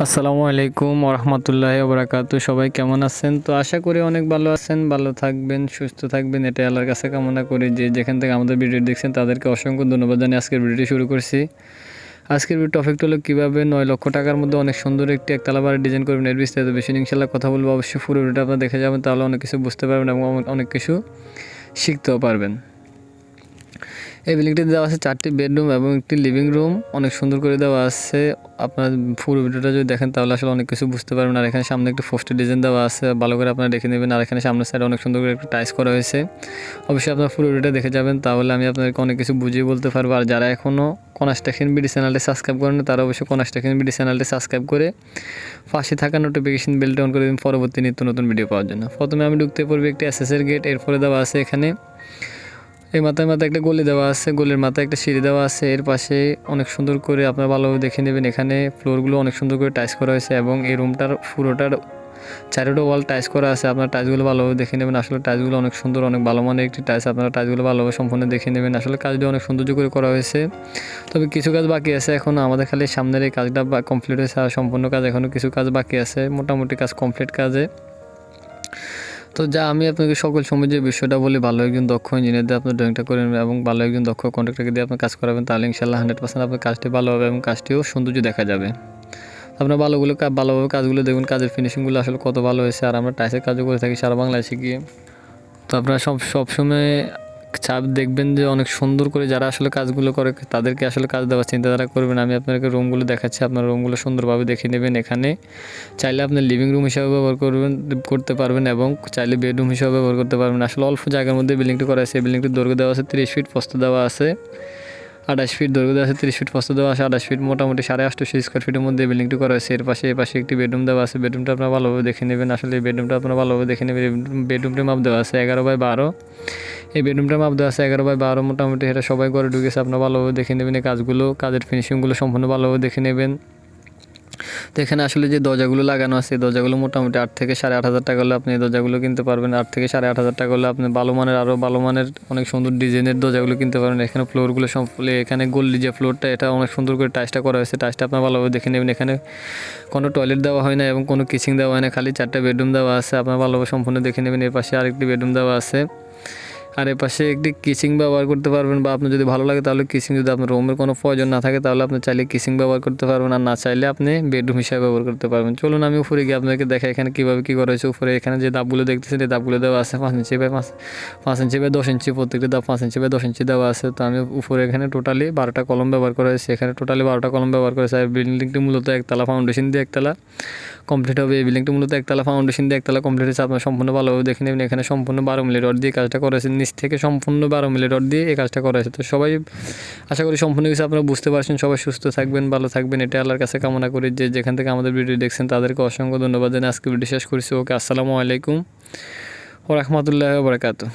আসসালামু আলাইকুম ওরহমতুল্লাহ ওবরাকাতু। সবাই কেমন আছেন? তো আশা করি অনেক ভালো আছেন, ভালো থাকবেন, সুস্থ থাকবেন। এটা আল্লাহর কাছে কামনা করি যে যেখান থেকে আমাদের ভিডিও দেখছেন, তাদেরকে অসংখ্য ধন্যবাদ জানিয়ে আজকের ভিডিওটি শুরু করছি। আজকের ভিডিও টপিকটা হলো কীভাবে নয় লক্ষ টাকার মধ্যে অনেক সুন্দর একটি একতলা বাড়ি ডিজাইন করবেন, এর বিস্তারিত বেশি ইনশাল্লাহ কথা বলব। অবশ্যই পুরো ভিডিওটা আপনারা দেখে যাবেন, তাহলে অনেক কিছু বুঝতে পারবেন এবং অনেক কিছু শিখতেও পারবেন। এই বিল্ডিংটিতে দেওয়া আছে চারটি বেডরুম এবং একটি লিভিং রুম অনেক সুন্দর করে দেওয়া আছে। আপনার পুরো ভিডিওটা যদি দেখেন, তাহলে আসলে অনেক কিছু বুঝতে পারবেন। আর এখানে সামনে একটি পোস্টের ডিজাইন দেওয়া আছে। ভালো করে আপনারা দেখে নেবেন। আর এখানে সামনের সাইডে অনেক সুন্দর করে একটা টাইস করা হয়েছে। অবশ্যই আপনার পুরো ভিডিওটা দেখে যাবেন। তাহলে আমি আপনাদেরকে অনেক কিছু বুঝিয়ে বলতে পারব। আর যারা এখনও কনাস্ট্রাকশন বিডি চ্যানেলটি সাবস্ক্রাইব করেন তারা অবশ্যই কনাস্ট্রাকশন বিডি চ্যানেলটি সাবস্ক্রাইব করে পাশে থাকা নোটিফিকেশন বেলটা অন করে দিন পরবর্তী নিত্য নতুন ভিডিও পাওয়ার জন্য। প্রথমে আমি ঢুকতে পড়ব একটি এসএসের গেট এরপরে দেওয়া আছে এখানে এই মাথায় মাথায় একটা গলি দেওয়া আছে, গলির মাথায় একটা সিঁড়ি দেওয়া আছে, এর পাশে অনেক সুন্দর করে আপনারা ভালোভাবে দেখে নেবেন এখানে ফ্লোরগুলো অনেক সুন্দর করে টাইস করা হয়েছে এবং এই রুমটার পুরোটার চারিটা ওয়াল টাইস করা আছে, আপনার টাইসগুলো ভালোভাবে দেখে নেবেন। আসলে টাইসগুলো অনেক সুন্দর, অনেক ভালো মানের একটি টাইস আপনারা টাইসগুলো ভালোভাবে সম্পূর্ণ দেখে নেবেন। আসলে কাজটি অনেক সৌন্দর্য করে করা হয়েছে। তবে কিছু কাজ বাকি আছে এখনও আমাদের খালি সামনের এই কাজটা কমপ্লিট হয়েছে আর সম্পূর্ণ কাজ এখনও কিছু কাজ বাকি আছে, মোটামুটি কাজ কমপ্লিট কাজে। তো যা, আমি আপনাকে সকল সময় যে বিষয়টা বলি, ভালো একজন দক্ষ ইঞ্জিনিয়ার দিয়ে আপনার ড্রয়িংটা করেন এবং ভালো একজন দক্ষ কন্ট্রাক্টরকে দিয়ে আপনি কাজ করাবেন, তাহলে ইনশাল্লাহ হান্ড্রেড পার্সেন্ট আপনার কাজটি ভালো হবে এবং কাজটিও সৌন্দর্য দেখা যাবে। আপনার ভালোগুলো ভালোভাবে কাজগুলো দেখুন, কাজের ফিনিশিংগুলো আসলে কত ভালো হয়েছে, আর আমরা টাইসের কাজও করে থাকি সারা বাংলায় শিখিয়ে তো আপনারা সব, সবসময় চাপ দেখবেন যে অনেক সুন্দর করে যারা আসলে কাজগুলো করে, তাদেরকে আসলে কাজ দেওয়ার চিন্তাধারা করবেন। আমি আপনাকে রুমগুলো দেখাচ্ছি, আপনার রুমগুলো সুন্দরভাবে দেখে নেবেন এখানে। চাইলে আপনি লিভিং রুম হিসাবে ব্যবহার করবেন, করতে পারবেন এবং চাইলে বেডরুম হিসাবে ব্যবহার করতে পারবেন। আসলে অল্প জায়গার মধ্যে বিল্ডিংটি করা আছে বিল্ডিংটির দৈর্ঘ্য দেওয়া আছে, তিরিশ ফিট প্রস্তুত দেওয়া আছে। আঠাশ ফিট দৈর্ঘ্য দেওয়া আছে, তিরিশ ফিট প্রস্তুত দেওয়া আছে, আঠাশ ফিট মোটামুটি সাড়ে আটশো স্কোয়ার ফিটের মধ্যে বিল্ডিংটি করা হয়েছে এর পাশে এর পাশে একটি বেডরুম দেওয়া আছে বেডরুমটা আপনারা ভালোভাবে দেখে নেবেন। আসলে বেডরুমটা আপনারা ভালোভাবে দেখে নেবেন বেডরুমটির মাপ দেওয়া আছে এগারো বাই বারো। এই বেডরুমটার মাপ দেওয়া আছে এগারো বাই বারো মোটামুটি। এটা সবাই ঘরে ঢুকেছে আপনারা ভালোভাবে দেখে নেবেন এই কাজগুলো। কাজের ফিনিশিংগুলো সম্পূর্ণ ভালোভাবে দেখে নেবেন। তো এখানে আসলে যে দরজাগুলো লাগানো আছে দরজাগুলো মোটামুটি আট থেকে সাড়ে আট হাজার টাকা হলে আপনি এই দরজাগুলো কিনতে পারবেন। আট থেকে সাড়ে আট হাজার টাকা হলে আপনি ভালো মানের আরও ভালো মানের অনেক সুন্দর ডিজাইনের দরজাগুলো কিনতে পারবেন। এখানে ফ্লোরগুলো সম্পূর্ণ এখানে গোল্ডি যে ফ্লোরটা এটা অনেক সুন্দর করে টাইসটা করা হয়েছে। টাইসটা আপনার ভালোভাবে দেখে নেবেন। এখানে কোনো টয়লেট দেওয়া হয় না এবং কোনো কিচিং দেওয়া হয় না খালি চারটা বেডরুম দেওয়া আছে। আপনার ভালোভাবে সম্পূর্ণ দেখে নেবেন। এর পাশে আরেকটি বেডরুম দেওয়া আছে। আর এর পাশে একটি কিচিং ব্যবহার করতে পারবেন বা আপনার যদি ভালো লাগে তাহলে কিচিং যদি আপনার রুমের কোনো প্রয়োজন না থাকে তাহলে আপনি চাইলে কিচিং ব্যবহার করতে পারবেন আর না চাইলে আপনি বেডরুম হিসাবে ব্যবহার করতে পারবেন। চলুন আমি উপরে গিয়ে আপনাকে দেখা এখানে কীভাবে কী করা হয়েছে। উপরে এখানে যে দাবগুলো দেখতেছেন, এই দাপগুলো দেওয়া আছে পাঁচ ইঞ্চি বাই পাঁচ পাঁচ ইঞ্চি বাই দশ ইঞ্চি প্রত্যেকটি দাপ পাঁচ ইঞ্চি বাই দশ ইঞ্চি দেওয়া আছে। তো আমি উপরে এখানে টোটালি বারোটা কলম ব্যবহার করা হয়েছে। এখানে টোটালি বারোটা কলম ব্যবহার করেছে আর বিল্ডিংটি মূলত একতলা, ফাউন্ডেশন দিয়ে একতলা কমপ্লিট হবে। এই বিল্ডিংটি মূলত একতলা, ফাউন্ডেশন দিয়ে একতলা কমপ্লিট হয়েছে। আপনার সম্পূর্ণ ভালোভাবে দেখে নেবেন। এখানে সম্পূর্ণ বারো মিলি রড দিয়ে কাজটা করেছে নিচ থেকে সম্পূর্ণ বারো মিলে রড দিয়ে এই কাজটা করা হয়েছে। তো সবাই আশা করি সম্পূর্ণ কিছু আপনারা বুঝতে পারছেন। সবাই সুস্থ থাকবেন, ভালো থাকবেন। এটা আল্লাহর কাছে কামনা করি যে যেখান থেকে আমাদের ভিডিও দেখছেন তাদেরকে অসংখ্য ধন্যবাদ জানিয়ে আজকে ভিডিও শেষ করেছি। ওকে, আসসালামু আলাইকুম ও রহমতুল্লাহ বারকাতু